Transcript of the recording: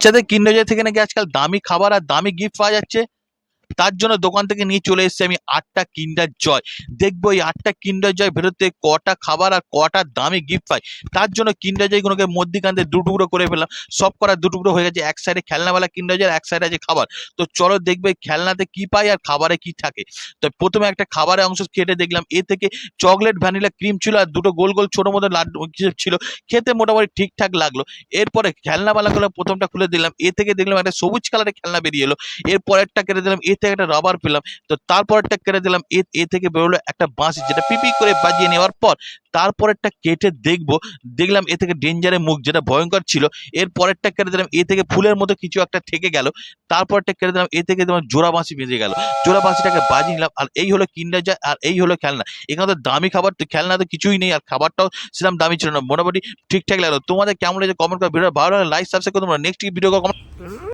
বাচ্চাদের কিন্ডার জয় থেকে নাকি আজকাল দামি খাবার আর দামি গিফট পাওয়া যাচ্ছে। তার জন্য দোকান থেকে নিয়ে চলে এসেছি আমি আটটা কিন্ডার জয়। দেখব এই আটটা কিন্ডার জয় বেরোতে কটা খাবার আর কটা দামি গিফট পাই তার জন্য কিন্ডার জয়গুলোকে মধ্যিখানতে দু টুকরো করে ফেললাম। সব করা দু টুকরো হয়ে গেছে, এক সাইডে খেলনাওয়ালা কিন্ডার জয় এক সাইডে আছে খাবার। তো চলো দেখবে খেলনাতে কি পাই আর খাবারে কি থাকে। তো প্রথমে একটা খাবারের অংশ কেটে দেখলাম। এ থেকে চকলেট ভ্যানিলা ক্রিম ছিল আর দুটো গোল গোল ছোটো মতো লাড্ডু ছিল। খেতে মোটামুটি ঠিকঠাক লাগল। এরপরে খেলনাওয়ালাগুলো প্রথমটা খুলে দিলাম। এ থেকে দেখলাম একটা সবুজ কালারের খেলনা বেরিয়ে এলো। এরপরেরটা কেটে দিলাম। এ থেকে একটা রাবার পেলাম। তো তারপরেরটা কেটে দিলাম। এ এ থেকে বেরোলো একটা বাঁশি, যেটা পিপি করে বাজিয়ে নেওয়ার পর তারপরেরটা কেটে দেখব। দেখলাম এ থেকে ডেঞ্জারের মুখ, যেটা ভয়ঙ্কর ছিল। এর পরেরটা কেটে দিলাম। এ থেকে ফুলের মতো কিছু একটা থেকে গেল। তারপরটা কেটে দিলাম। এ থেকে তোমার জোড়া বাঁশি বেজে গেল। জোড়া বাঁশিটাকে বাজিয়ে নিলাম। আর এই হলো কিন্ডার জয় আর এই হলো খেলনা। এখানে তো দামি খাবার তো, খেলনা তো কিছুই নেই। আর খাবারটাও সেরকম দামি ছিল না। মোটামুটি ঠিকঠাক লাগল। তোমাদের কেমন লেগেছে? কমেন্ট করে ভিডিও ভালো লাগলে লাইক সাবস্ক্রাইব করে তোমরা নেক্সট ভিডিও কমেন্ট